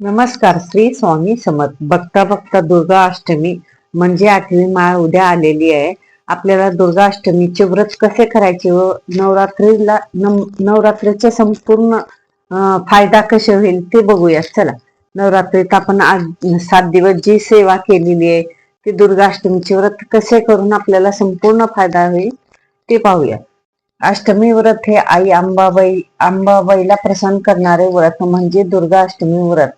नमस्कार श्री स्वामी समर्थ. बघता बघता दुर्गा अष्टमी म्हणजे आठवी माळ उद्या आलेली आहे. आपल्याला दुर्गा अष्टमीचे व्रत कसे करायचे व नवरात्रीला नवरात्रीचा संपूर्ण फायदा कसे होईल ते बघूया चला. नवरात्रीत आपण आज सात दिवस जी सेवा केलेली आहे ती दुर्गा अष्टमीचे व्रत कसे करून आपल्याला संपूर्ण फायदा होईल ते पाहूया. अष्टमी व्रत हे आई अंबाबाई अंबाबाईला प्रसन्न करणारे व्रत म्हणजे दुर्गा अष्टमी व्रत.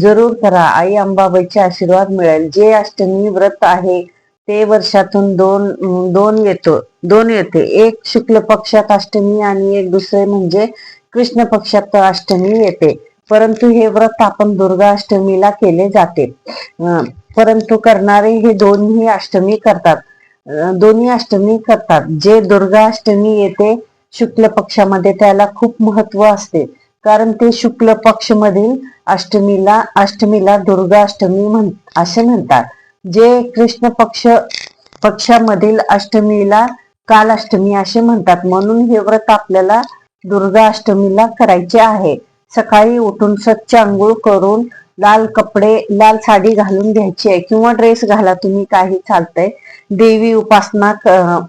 जरूर करा. आई अंबाबाईचे आशीर्वाद मिळेल. जे अष्टमी व्रत आहे ते वर्षातून दोन दोन येतो दोन येते. एक शुक्ल पक्षात अष्टमी आणि एक दुसरे म्हणजे कृष्ण पक्षात अष्टमी येते. परंतु हे व्रत आपण दुर्गा अष्टमीला केले जाते. परंतु करणारे हे दोन्ही अष्टमी करतात. दोन्ही अष्टमी करतात. जे दुर्गा अष्टमी येते शुक्ल पक्षामध्ये त्याला खूप महत्त्व असते. कारण ते शुक्ल पक्ष मधील अष्टमीला अष्टमीला दुर्गा अष्टमी म्हण असे म्हणतात. जे कृष्ण पक्ष पक्षामधील अष्टमीला काल अष्टमी असे म्हणतात. म्हणून हे व्रत आपल्याला दुर्गा अष्टमीला करायचे आहे. सकाळी उठून स्वच्छ आंघोळ करून लाल कपडे लाल साडी घालून घ्यायची आहे. किंवा ड्रेस घाला तुम्ही काही चालतंय. देवी उपासना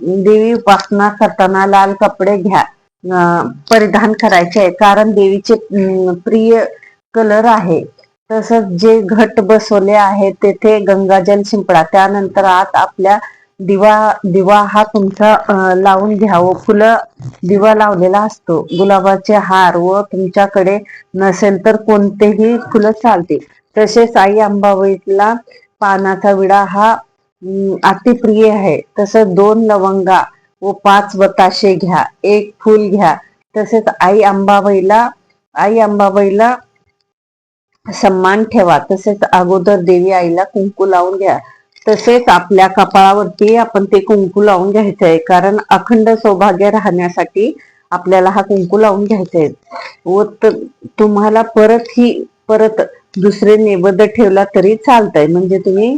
देवी उपासना करताना लाल कपडे घ्या. परिधान करायचे आहे. कारण देवीचे प्रिय कलर आहे. तसंच जे घट बसवले आहे तेथे गंगाजल शिंपडा. त्यानंतर आत आपल्या दिवा दिवा हा तुमचा लावून घ्यावं. फुलं दिवा लावलेला असतो. गुलाबाचे हार व तुमच्याकडे नसेल तर कोणतेही फुलं चालते तसेच आई अंबाबाईला पानाचा विडा हा अतिप्रिय आहे. तसं दोन लवंगा व पाच बताशे घ्या एक फूल घ्या. तसेच आई अंबाबाईला आई अंबाबाईला सन्मान ठेवा. तसेच अगोदर देवी आईला कुंकू लावून घ्या. तसेच आपल्या कपाळावरती आपण ते कुंकू लावून घ्यायचं आहे कारण अखंड सौभाग्य राहण्यासाठी आपल्याला हा कुंकू लावून घ्यायचा आहे व तुम्हाला परत ही परत दुसरे नैवेद्य ठेवला तरी चालतंय. म्हणजे तुम्ही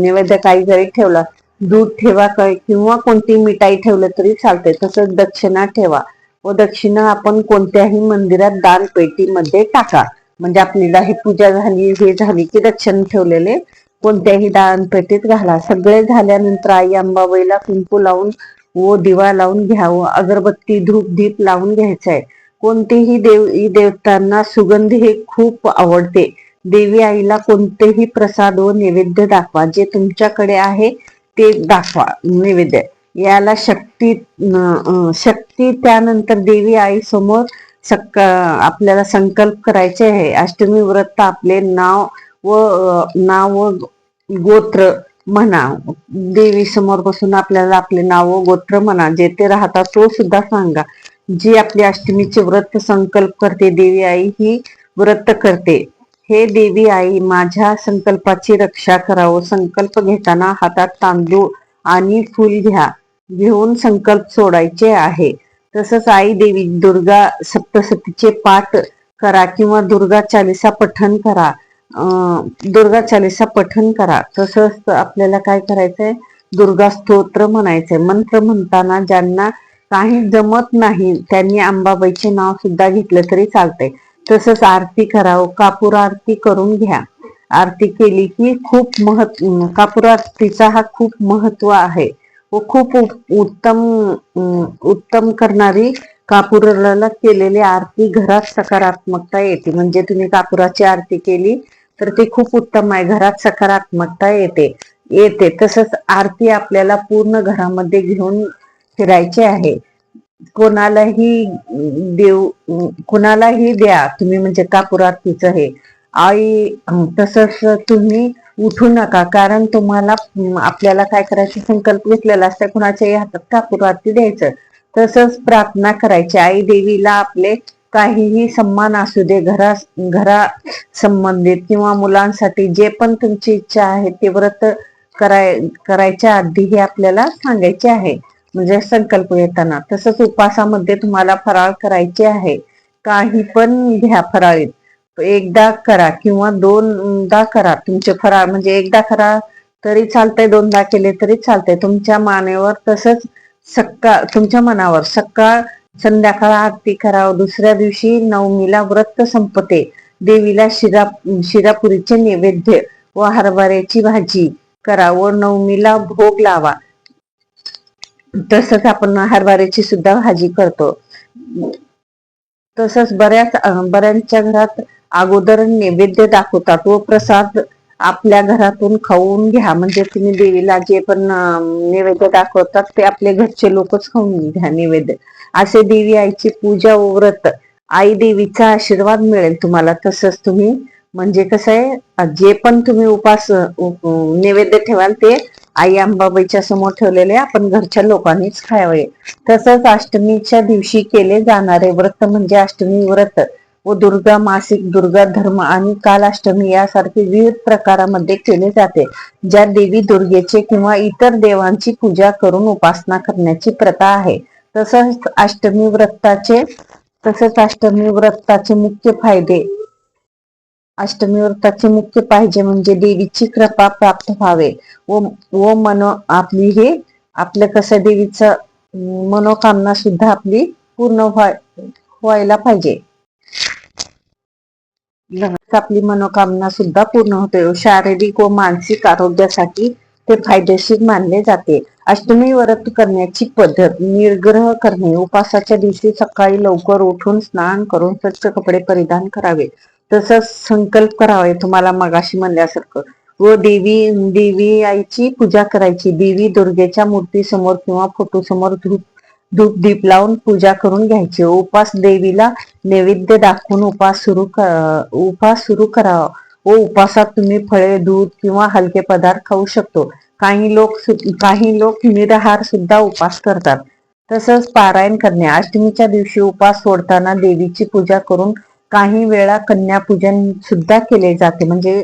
नैवेद्य काही जरी ठेवला दूध ठेवा काय किंवा कोणती मिठाई ठेवलं तरी चालते तसंच दक्षिणा ठेवा. व दक्षिणा आपण कोणत्याही मंदिरात दान पेटीमध्ये टाका. म्हणजे आपल्याला ही पूजा झाली हे झाली की दक्षिण ठेवलेले कोणत्याही दान पेटीत घाला. सगळे झाल्यानंतर आई अंबाबाईला कुंकू लावून व दिवा लावून घ्यावं. अगरबत्ती धूप दीप लावून घ्यायचं आहे कोणतेही देव देवतांना सुगंध हे खूप आवडते. देवी आईला कोणतेही प्रसाद व नैवेद्य दाखवा. जे तुमच्याकडे आहे ते दाखवा नैवेद्य. याला शक्ती शक्ती त्यानंतर देवी आई समोर सक आपल्याला संकल्प करायचे आहे. अष्टमी व्रत आपले नाव व नाव व गोत्र म्हणा. देवी समोर बसून आपल्याला आपले नाव व गोत्र म्हणा. जेथे राहतात तो सुद्धा सांगा. जी आपली अष्टमीचे व्रत संकल्प करते देवी आई ही व्रत करते. हे देवी आई माझ्या संकल्पाची रक्षा करावं. संकल्प घेताना हातात तांदूळ आणि फुल घ्या. घेऊन संकल्प सोडायचे आहे. तसंच आई देवी दुर्गा सप्तसतीचे पाठ करा किंवा दुर्गा चालिसा पठन करा. दुर्गा चालिसा पठन करा. तसंच आपल्याला काय करायचंय? दुर्गा स्तोत्र म्हणायचंय. मंत्र म्हणताना ज्यांना काही जमत नाही त्यांनी अंबाबाईचे नाव सुद्धा घेतलं तरी चालतंय. तसंच आरती करावं कापूर आरती करून घ्या. आरती केली की खूप महत्त्व कापूर आरतीचा हा खूप महत्त्व आहे. व खूप उत्तम उत्तम करणारी कापुराला केलेली आरती घरात सकारात्मकता येते. म्हणजे तुम्ही कापुराची आरती केली तर ती खूप उत्तम आहे. घरात सकारात्मकता येते येते. तसंच आरती आपल्याला पूर्ण घरामध्ये घेऊन फिरायची आहे. कोणालाही देव कोणालाही द्या. तुम्ही म्हणजे कापूर आरतीचं हे? आई तसंच तुम्ही उठू नका. कारण तुम्हाला आपल्याला काय करायचं? संकल्प घेतलेला असतं. कुणाच्याही हातात कापूर आरती द्यायचं? तसंच प्रार्थना करायची. आई देवीला आपले काहीही सम्मान असू दे. घरा घरा संबंधित किंवा मुलांसाठी जे पण तुमची इच्छा आहे ते व्रत कराय करायच्या आधी हे आपल्याला सांगायचे आहे. म्हणजे संकल्प येताना. तसंच उपासामध्ये तुम्हाला फराळ करायचे आहे. काही पण घ्या फराळीत. एकदा करा किंवा दोनदा करा. तुमचे फराळ म्हणजे एकदा करा तरी चालतंय दोनदा केले तरी चालतंय. तुमच्या मानेवर तसंच सकाळ तुमच्या मनावर सकाळ संध्याकाळ आरती करावं. दुसऱ्या दिवशी नवमीला व्रत संपते. देवीला शिरा शिरापुरीचे नैवेद्य व हरभऱ्याची भाजी करा व नवमीला भोग लावा. तसंच आपण हरभऱ्याची सुद्धा भाजी करतो. तसंच बऱ्याच बऱ्यांच्या घरात अगोदर नैवेद्य दाखवतात व प्रसाद आपल्या घरातून खाऊन घ्या. म्हणजे तुम्ही देवीला जे पण नैवेद्य दाखवतात ते आपले घरचे लोकच खाऊन घ्या नैवेद्य. असे देवी आईची पूजा व व्रत. आई देवीचा आशीर्वाद मिळेल तुम्हाला. तसंच तुम्ही म्हणजे कसं आहे जे पण तुम्ही उपास नैवेद्य ठेवाल ते आई अंबाबाईच्या समोर ठेवलेले आपण घरच्या लोकांनीच खावे तसंच अष्टमीच्या दिवशी केले जाणारे व्रत म्हणजे अष्टमी व्रत. व दुर्गा मासिक दुर्गा धर्म आणि कालाष्टमी यासारखे विविध प्रकारामध्ये केले जाते. ज्या देवी दुर्गेचे किंवा इतर देवांची पूजा करून उपासना करण्याची प्रथा आहे. तसंच अष्टमी व्रताचे तसंच अष्टमी व्रताचे मुख्य फायदे अष्टमी व्रताचे मुख्य पाहिजे म्हणजे देवीची कृपा प्राप्त व्हावे. व व मनो आपली हे आपलं कसं देवीचं मनोकामना सुद्धा आपली पूर्ण व्हायला पाहिजे. आपली मनोकामना सुद्धा पूर्ण होते. शारीरिक व मानसिक आरोग्यासाठी ते फायदेशीर मानले जाते. अष्टमी व्रत करण्याची पद्धत निर्ग्रह करणे. उपासाच्या दिवशी सकाळी लवकर उठून स्नान करून स्वच्छ कपडे परिधान करावे. तसंच संकल्प करावे तुम्हाला मगाशी म्हणल्यासारखं. व देवी देवी आईची पूजा करायची. देवी दुर्गेच्या मूर्ती समोर किंवा फोटो समोर धूप धूप दीप लावून पूजा करून घ्यायची. उपास देवीला नैवेद्य दाखवून उपास सुरू उपास सुरू करावा. व उपासात तुम्ही फळे दूध किंवा हलके पदार्थ खाऊ शकतो. काही लोक काही लोक निराहार सुद्धा उपास करतात. तसंच पारायण करणे. अष्टमीच्या दिवशी उपास सोडताना देवीची पूजा करून काही वेळा कन्यापूजन सुद्धा केले जाते. म्हणजे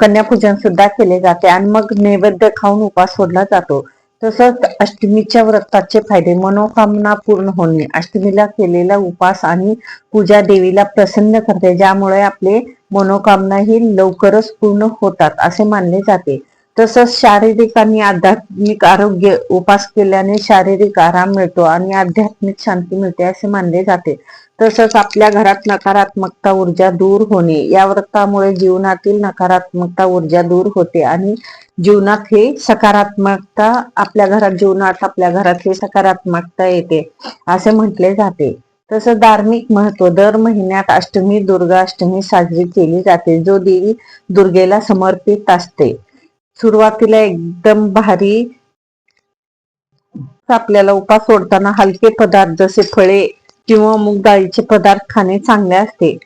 कन्यापूजन सुद्धा केले जाते आणि मग नैवेद्य खाऊन उपास सोडला जातो. तसंच अष्टमीच्या व्रताचे फायदे मनोकामना पूर्ण होणे. अष्टमीला केलेला उपास आणि पूजा देवीला प्रसन्न करते ज्यामुळे आपले मनोकामना ही लवकरच पूर्ण होतात असे मानले जाते. तसंच शारीरिक आणि आध्यात्मिक आरोग्य उपास केल्याने शारीरिक आराम मिळतो आणि आध्यात्मिक शांती मिळते असे मानले जाते. तसंच आपल्या घरात नकारात्मकता ऊर्जा दूर होणे. या व्रतामुळे जीवनातील नकारात्मकता ऊर्जा दूर होते आणि जीवनात हे सकारात्मकता आपल्या घरात जीवनात आपल्या घरात हे सकारात्मकता येते असे म्हटले जाते. तसं धार्मिक महत्त्व दर महिन्यात अष्टमी दुर्गा अष्टमी साजरी केली जाते जो देवी दुर्गेला समर्पित असते. सुरुवातीला एकदम भारी आपल्याला उपास सोडताना हलके पदार्थ जसे फळे किंवा मूग डाळीचे पदार्थ खाणे चांगले असते.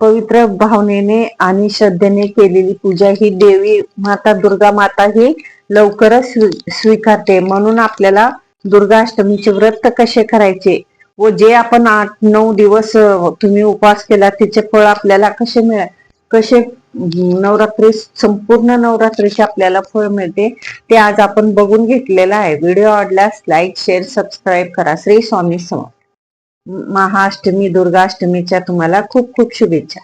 पवित्र भावनेने आणि श्रद्धेने केलेली पूजा ही देवी माता दुर्गा माता ही लवकरच स्वीकारते. म्हणून आपल्याला दुर्गा अष्टमीचे व्रत कसे करायचे व जे आपण आठ नऊ दिवस तुम्ही उपवास केला त्याचे फळ आपल्याला कसे मिळ कसे नवरात्री संपूर्ण नवरात्रीचे आपल्याला फळ मिळते ते आज आपण बघून घेतलेलं आहे. व्हिडिओ आवडल्यास लाईक शेअर सबस्क्राईब करा. श्री स्वामी समर्थ. महाअष्टमी दुर्गाष्टमीच्या तुम्हाला खूप खूप शुभेच्छा.